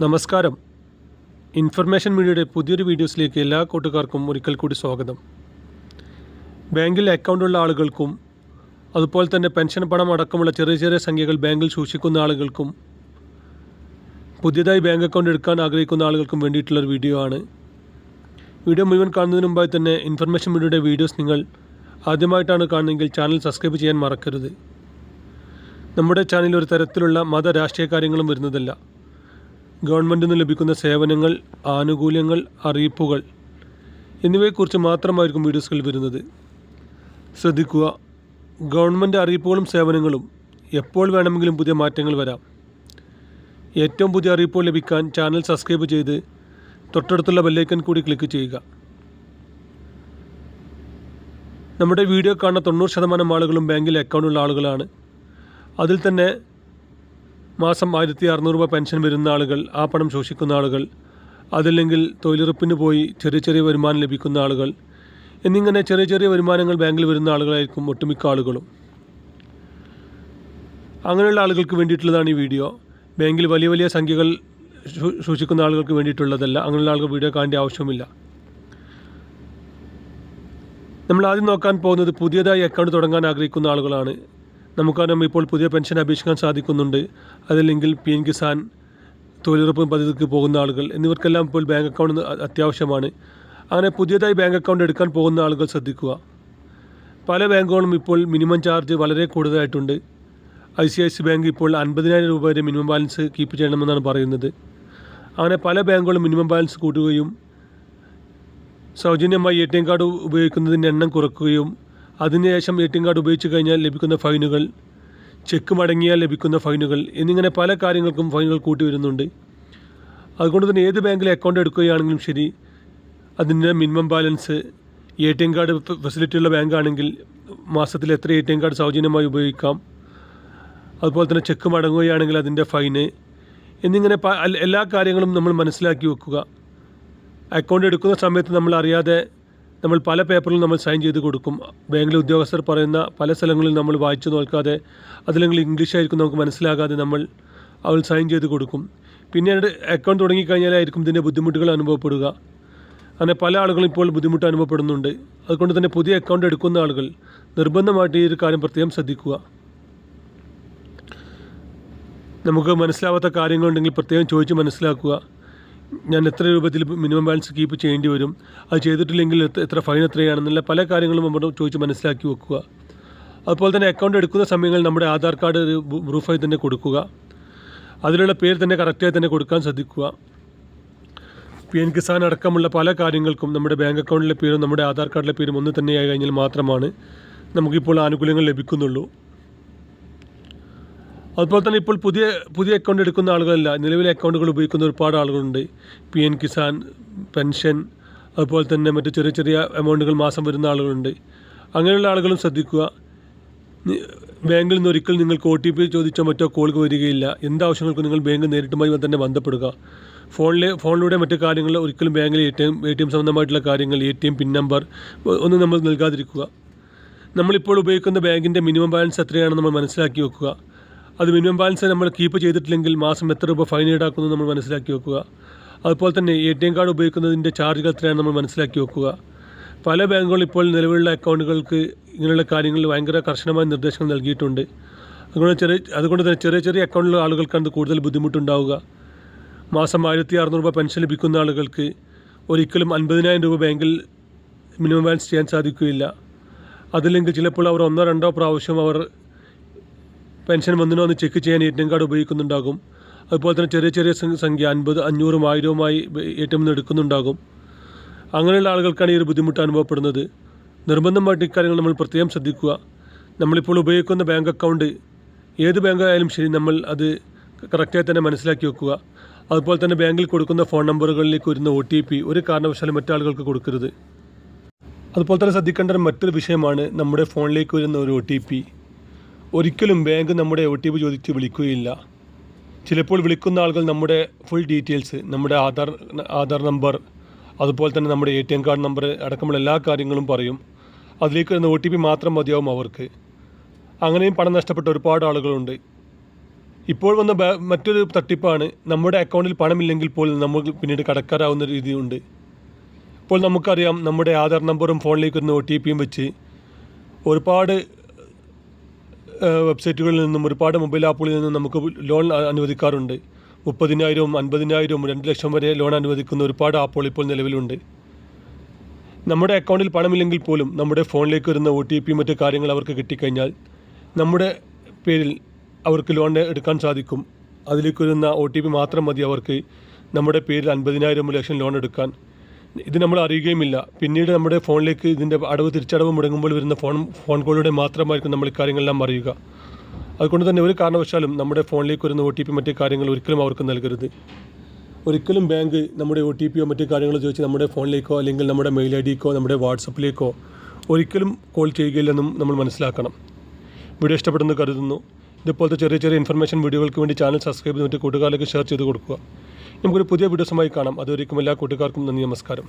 നമസ്കാരം. ഇൻഫർമേഷൻ മീഡിയയുടെ പുതിയൊരു വീഡിയോസിലേക്ക് എല്ലാ കൂട്ടുകാർക്കും ഒരിക്കൽ കൂടി സ്വാഗതം. ബാങ്കിൽ അക്കൗണ്ടുള്ള ആളുകൾക്കും അതുപോലെ തന്നെ പെൻഷൻ പണം അടക്കമുള്ള ചെറിയ ചെറിയ സംഖ്യകൾ ബാങ്കിൽ സൂക്ഷിക്കുന്ന ആളുകൾക്കും പുതിയതായി ബാങ്ക് അക്കൗണ്ട് എടുക്കാൻ ആഗ്രഹിക്കുന്ന ആളുകൾക്കും വേണ്ടിയിട്ടുള്ളൊരു വീഡിയോ ആണ്. വീഡിയോ മുഴുവൻ കാണുന്നതിന് മുമ്പായി തന്നെ ഇൻഫർമേഷൻ മീഡിയയുടെ വീഡിയോസ് നിങ്ങൾ ആദ്യമായിട്ടാണ് കാണുന്നതെങ്കിൽ ചാനൽ സബ്സ്ക്രൈബ് ചെയ്യാൻ മറക്കരുത്. നമ്മുടെ ചാനലിൽ ഒരു തരത്തിലുള്ള മത രാഷ്ട്രീയ കാര്യങ്ങളും വരുന്നതല്ല. ഗവൺമെന്റിൽ നിന്ന് ലഭിക്കുന്ന സേവനങ്ങൾ ആനുകൂല്യങ്ങൾ അറിയിപ്പുകൾ എന്നിവയെക്കുറിച്ച് മാത്രമായിരിക്കും വീഡിയോസുകൾ വരുന്നത്. ശ്രദ്ധിക്കുക ഗവൺമെന്റ് അറിയിപ്പുകളും സേവനങ്ങളും എപ്പോൾ വേണമെങ്കിലും പുതിയ മാറ്റങ്ങൾ വരാം. ഏറ്റവും പുതിയ അറിയിപ്പുകൾ ലഭിക്കാൻ ചാനൽ സബ്സ്ക്രൈബ് ചെയ്ത് തൊട്ടടുത്തുള്ള ബെല്ലൈക്കൻ കൂടി ക്ലിക്ക് ചെയ്യുക. നമ്മുടെ വീഡിയോ കാണുന്ന തൊണ്ണൂറ് ശതമാനം ആളുകളും ബാങ്കിൽ അക്കൗണ്ടുള്ള ആളുകളാണ്. അതിൽ തന്നെ മാസം ആയിരത്തി അറുന്നൂറ് രൂപ പെൻഷൻ വരുന്ന ആളുകൾ ആ പണം ശോഷിക്കുന്ന ആളുകൾ അതല്ലെങ്കിൽ തൊഴിലുറപ്പിന് പോയി ചെറിയ ചെറിയ വരുമാനം ലഭിക്കുന്ന ആളുകൾ എന്നിങ്ങനെ ചെറിയ ചെറിയ വരുമാനങ്ങൾ ബാങ്കിൽ വരുന്ന ആളുകളായിരിക്കും ഒട്ടുമിക്ക ആളുകളും. അങ്ങനെയുള്ള ആളുകൾക്ക് വേണ്ടിയിട്ടുള്ളതാണ് ഈ വീഡിയോ ബാങ്കിൽ വലിയ വലിയ സംഖ്യകൾ സൂക്ഷിക്കുന്ന ആളുകൾക്ക് വേണ്ടിയിട്ടുള്ളതല്ല. അങ്ങനെയുള്ള ആളുകൾ വീഡിയോ കാണേണ്ട ആവശ്യമില്ല നമ്മൾ ആദ്യം നോക്കാൻ പോകുന്നത് പുതിയതായി അക്കൗണ്ട് തുടങ്ങാൻ ആഗ്രഹിക്കുന്ന ആളുകളാണ്. നമുക്കറിയാം ഇപ്പോൾ പുതിയ പെൻഷൻ അപേക്ഷിക്കാൻ സാധിക്കുന്നുണ്ട്. അതല്ലെങ്കിൽ പി എൻ കിസാൻ തൊഴിലുറപ്പ് പദ്ധതിക്ക് പോകുന്ന ആളുകൾ എന്നിവർക്കെല്ലാം ഇപ്പോൾ ബാങ്ക് അക്കൗണ്ട് അത്യാവശ്യമാണ്. അങ്ങനെ പുതിയതായി ബാങ്ക് അക്കൗണ്ട് എടുക്കാൻ പോകുന്ന ആളുകൾ ശ്രദ്ധിക്കുക. പല ബാങ്കുകളും ഇപ്പോൾ മിനിമം ചാർജ് വളരെ കൂടുതലായിട്ടുണ്ട്. I C I C bank ഇപ്പോൾ അൻപതിനായിരം രൂപ വരെ മിനിമം ബാലൻസ് കീപ്പ് ചെയ്യണമെന്നാണ് പറയുന്നത്. അങ്ങനെ പല ബാങ്കുകളും മിനിമം ബാലൻസ് കൂട്ടുകയും സൗജന്യമായി എ ടി എം കാർഡ് ഉപയോഗിക്കുന്നതിന്റെ എണ്ണം കുറയ്ക്കുകയും അതിനുശേഷം എ ടി എം കാർഡ് ഉപയോഗിച്ച് കഴിഞ്ഞാൽ ലഭിക്കുന്ന ഫൈനുകൾ ചെക്ക് മടങ്ങിയാൽ ലഭിക്കുന്ന ഫൈനുകൾ എന്നിങ്ങനെ പല കാര്യങ്ങൾക്കും ഫൈനുകൾ കൂട്ടി വരുന്നുണ്ട്. അതുകൊണ്ട് തന്നെ ഏത് ബാങ്കിൽ അക്കൗണ്ട് എടുക്കുകയാണെങ്കിലും ശരി അതിന്റെ minimum balance A T M card bank ആണെങ്കിൽ മാസത്തിൽ എത്ര എ ടി എം കാർഡ് സൗജന്യമായി ഉപയോഗിക്കാം. അതുപോലെ തന്നെ ചെക്ക് മടങ്ങുകയാണെങ്കിൽ അതിന്റെ ഫൈന് എന്നിങ്ങനെ എല്ലാ കാര്യങ്ങളും നമ്മൾ മനസ്സിലാക്കി വെക്കുക. അക്കൗണ്ട് എടുക്കുന്ന സമയത്ത് നമ്മൾ അറിയാതെ നമ്മൾ പല പേപ്പറിലും നമ്മൾ സൈൻ ചെയ്ത് കൊടുക്കും. ബാങ്കിലെ ഉദ്യോഗസ്ഥർ പറയുന്ന പല സ്ഥലങ്ങളിൽ നമ്മൾ വായിച്ചു നോക്കാതെ ഇംഗ്ലീഷ് ആയിരിക്കും നമുക്ക് മനസ്സിലാകാതെ നമ്മൾ അവൾ സൈൻ ചെയ്ത് കൊടുക്കും. പിന്നീട് അക്കൗണ്ട് തുടങ്ങിക്കഴിഞ്ഞാലായിരിക്കും ഇതിന്റെ ബുദ്ധിമുട്ടുകൾ അനുഭവപ്പെടുക. അങ്ങനെ പല ആളുകളും ഇപ്പോൾ ബുദ്ധിമുട്ട് അനുഭവപ്പെടുന്നുണ്ട്. അതുകൊണ്ട് തന്നെ പുതിയ അക്കൗണ്ട് എടുക്കുന്ന ആളുകൾ നിർബന്ധമായിട്ട് ഈ ഒരു കാര്യം പ്രത്യേകം ശ്രദ്ധിക്കുക. നമുക്ക് മനസ്സിലാവാത്ത കാര്യങ്ങളുണ്ടെങ്കിൽ പ്രത്യേകം ചോദിച്ച് മനസ്സിലാക്കുക. ഞാൻ എത്ര രൂപത്തിൽ മിനിമം ബാലൻസ് കീപ്പ് ചെയ്യേണ്ടി വരും? അത് ചെയ്തിട്ടില്ലെങ്കിൽ എത്ര- ഫൈൻ എത്രയാണെന്നുള്ള പല കാര്യങ്ങളും നമ്മൾ ചോദിച്ച് മനസ്സിലാക്കി വെക്കുക. അതുപോലെ തന്നെ അക്കൗണ്ട് എടുക്കുന്ന സമയങ്ങളിൽ നമ്മുടെ ആധാർ കാർഡ് പ്രൂഫായി തന്നെ കൊടുക്കുക. അതിലുള്ള പേര് തന്നെ കറക്റ്റായി തന്നെ കൊടുക്കാൻ ശ്രദ്ധിക്കുക. പി എൻ കിസാൻ അടക്കമുള്ള പല കാര്യങ്ങൾക്കും നമ്മുടെ ബാങ്ക് അക്കൗണ്ടിലെ പേരും നമ്മുടെ ആധാർ കാർഡിലെ പേരും ഒന്ന് തന്നെയായി കഴിഞ്ഞാൽ മാത്രമാണ് നമുക്കിപ്പോൾ ആനുകൂല്യങ്ങൾ ലഭിക്കുന്നുള്ളൂ. അതുപോലെ തന്നെ ഇപ്പോൾ പുതിയ പുതിയ അക്കൗണ്ട് എടുക്കുന്ന ആളുകളല്ല. നിലവിലെ അക്കൗണ്ടുകൾ ഉപയോഗിക്കുന്ന ഒരുപാട് ആളുകളുണ്ട്. പി എൻ കിസാൻ പെൻഷൻ അതുപോലെ തന്നെ മറ്റു ചെറിയ ചെറിയ എമൗണ്ടുകൾ മാസം വരുന്ന ആളുകളുണ്ട്. അങ്ങനെയുള്ള ആളുകളും ശ്രദ്ധിക്കുക. ബാങ്കിൽ നിന്ന് ഒരിക്കൽ നിങ്ങൾക്ക് ഒ ടി പി ചോദിച്ചോ മറ്റോ കോൾ വരികയില്ല. എന്താവശ്യങ്ങൾക്കും നിങ്ങൾ ബാങ്ക് നേരിട്ടുമായി തന്നെ ബന്ധപ്പെടുക. ഫോണിലെ ഫോണിലൂടെ മറ്റു കാര്യങ്ങൾ ഒരിക്കലും ബാങ്കിൽ A T M A T M സംബന്ധമായിട്ടുള്ള കാര്യങ്ങൾ A T M PIN number ഒന്നും നമ്മൾ നൽകാതിരിക്കുക. നമ്മളിപ്പോൾ ഉപയോഗിക്കുന്ന ബാങ്കിന്റെ മിനിമം ബാലൻസ് എത്രയാണെന്ന് നമ്മൾ മനസ്സിലാക്കി വെക്കുക. അത് മിനിമം ബാലൻസ് നമ്മൾ കീപ്പ് ചെയ്തിട്ടില്ലെങ്കിൽ മാസം എത്ര രൂപ ഫൈൻ ഈടാക്കുന്നു നമ്മൾ മനസ്സിലാക്കി വെക്കുക. അതുപോലെ തന്നെ എ ടി എം കാർഡ് ഉപയോഗിക്കുന്നതിന്റെ ചാർജുകൾ എത്രയാണ് നമ്മൾ മനസ്സിലാക്കി വെക്കുക. പല ബാങ്കുകളും ഇപ്പോൾ നിലവിലുള്ള അക്കൗണ്ടുകൾക്ക് ഇങ്ങനെയുള്ള കാര്യങ്ങളിൽ ഭയങ്കര കർശനമായ നിർദ്ദേശങ്ങൾ നൽകിയിട്ടുണ്ട്. അതുകൊണ്ട് ചെറിയ അതുകൊണ്ട് തന്നെ ചെറിയ ചെറിയ അക്കൗണ്ടിലുള്ള ആളുകൾക്കാണ് കൂടുതൽ ബുദ്ധിമുട്ടുണ്ടാവുക. മാസം ആയിരത്തി അറുന്നൂറ് രൂപ പെൻഷൻ ലഭിക്കുന്ന ആളുകൾക്ക് ഒരിക്കലും അൻപതിനായിരം രൂപ ബാങ്കിൽ മിനിമം ബാലൻസ് ചെയ്യാൻ സാധിക്കുകയില്ല. അതില്ലെങ്കിൽ ചിലപ്പോൾ അവർ ഒന്നോ രണ്ടോ പ്രാവശ്യം അവർ പെൻഷൻ വന്നിനോ എന്ന് ചെക്ക് ചെയ്യാൻ എ ടി എം കാർഡ് ഉപയോഗിക്കുന്നുണ്ടാകും. അതുപോലെ തന്നെ ചെറിയ ചെറിയ സംഖ്യ- അൻപത് അഞ്ഞൂറും ആയിരവുമായി എ ടി എമ്മിൽ നിന്ന് എടുക്കുന്നുണ്ടാകും. അങ്ങനെയുള്ള ആളുകൾക്കാണ് ഈ ഒരു ബുദ്ധിമുട്ട് അനുഭവപ്പെടുന്നത്. നിർബന്ധമായിട്ട് ഇക്കാര്യങ്ങൾ നമ്മൾ പ്രത്യേകം ശ്രദ്ധിക്കുക. നമ്മളിപ്പോൾ ഉപയോഗിക്കുന്ന ബാങ്ക് അക്കൗണ്ട് ഏത് ബാങ്ക് ആയാലും ശരി നമ്മൾ അത് കറക്റ്റായി തന്നെ മനസ്സിലാക്കി വെക്കുക. അതുപോലെ തന്നെ ബാങ്കിൽ കൊടുക്കുന്ന ഫോൺ നമ്പറുകളിലേക്ക് വരുന്ന ഒ ടി പി ഒരു കാരണവശാലും മറ്റാളുകൾക്ക് കൊടുക്കരുത്. അതുപോലെ തന്നെ ശ്രദ്ധിക്കേണ്ട മറ്റൊരു വിഷയമാണ് നമ്മുടെ ഫോണിലേക്ക് വരുന്ന ഒരു ഒ ടി പി. ഒരിക്കലും ബാങ്ക് നമ്മുടെ ഒ ടി പി ചോദിച്ച് വിളിക്കുകയില്ല. ചിലപ്പോൾ വിളിക്കുന്ന ആളുകൾ നമ്മുടെ ഫുൾ ഡീറ്റെയിൽസ് നമ്മുടെ ആധാർ ആധാർ നമ്പർ അതുപോലെ തന്നെ നമ്മുടെ A T M card number അടക്കമുള്ള എല്ലാ കാര്യങ്ങളും പറയും. അതിലേക്ക് വരുന്ന ഒ ടി പി മാത്രം മതിയാവും അവർക്ക്. അങ്ങനെയും പണം നഷ്ടപ്പെട്ട ഒരുപാട് ആളുകളുണ്ട്. ഇപ്പോൾ വന്ന മറ്റൊരു തട്ടിപ്പാണ്. നമ്മുടെ അക്കൗണ്ടിൽ പണമില്ലെങ്കിൽ പോലും നമ്മൾ പിന്നീട് കടക്കാരാവുന്ന രീതിയുണ്ട്. ഇപ്പോൾ നമുക്കറിയാം നമ്മുടെ ആധാർ നമ്പറും ഫോണിലേക്ക് വരുന്ന ഒ ടി പിയും വെച്ച് ഒരുപാട് വെബ്സൈറ്റുകളിൽ നിന്നും ഒരുപാട് മൊബൈൽ ആപ്പുകളിൽ നിന്നും നമുക്ക് ലോൺ അനുവദിക്കാറുണ്ട്. മുപ്പതിനായിരവും അൻപതിനായിരവും രണ്ട് ലക്ഷം വരെ ലോൺ അനുവദിക്കുന്ന ഒരുപാട് ആപ്പുകൾ ഇപ്പോൾ നിലവിലുണ്ട്. നമ്മുടെ അക്കൗണ്ടിൽ പണമില്ലെങ്കിൽ പോലും നമ്മുടെ ഫോണിലേക്ക് വരുന്ന ഒ ടി പിയും മറ്റു കാര്യങ്ങൾ അവർക്ക് കിട്ടിക്കഴിഞ്ഞാൽ നമ്മുടെ പേരിൽ അവർക്ക് ലോൺ എടുക്കാൻ സാധിക്കും. അതിലേക്ക് വരുന്ന ഒ ടി പി മാത്രം മതി അവർക്ക് നമ്മുടെ പേരിൽ അൻപതിനായിരം ലക്ഷം ലോൺ എടുക്കാൻ. ഇത് നമ്മൾ അറിയുകയുമില്ല. പിന്നീട് നമ്മുടെ ഫോണിലേക്ക് ഇതിന്റെ അടവ് തിരിച്ചടവ് മുടങ്ങുമ്പോൾ വരുന്ന ഫോൺ ഫോൺ കോളിലൂടെ മാത്രമായിരിക്കും നമ്മൾ ഇക്കാര്യങ്ങളെല്ലാം അറിയുക. അതുകൊണ്ട് തന്നെ ഒരു കാരണവശാലും നമ്മുടെ ഫോണിലേക്ക് വരുന്ന ഒ ടി പി മറ്റു കാര്യങ്ങൾ ഒരിക്കലും അവർക്ക് നൽകരുത്. ഒരിക്കലും ബാങ്ക് നമ്മുടെ ഒ ടി പിയോ മറ്റു കാര്യങ്ങളോ ചോദിച്ച് നമ്മുടെ ഫോണിലേക്കോ അല്ലെങ്കിൽ നമ്മുടെ മെയിൽ ഐ ഡിക്കോ നമ്മുടെ വാട്സപ്പിലേക്കോ ഒരിക്കലും കോൾ ചെയ്യുകയില്ലെന്നും നമ്മൾ മനസ്സിലാക്കണം. വീഡിയോ ഇഷ്ടപ്പെടുന്നു കരുതുന്നു. ഇതുപോലത്തെ ചെറിയ ചെറിയ ഇൻഫർമേഷൻ വീഡിയോകൾക്ക് വേണ്ടി ചാനൽ സബ്സ്ക്രൈബ് ചെയ്തിട്ട് കൂട്ടുകാരിലേക്ക് ഷെയർ ചെയ്ത് കൊടുക്കുക. നമുക്കൊരു പുതിയ വീഡിയോസുമായി കാണാം. അതുവരെയും എല്ലാ കൂട്ടുകാർക്കും നന്ദി നമസ്കാരം.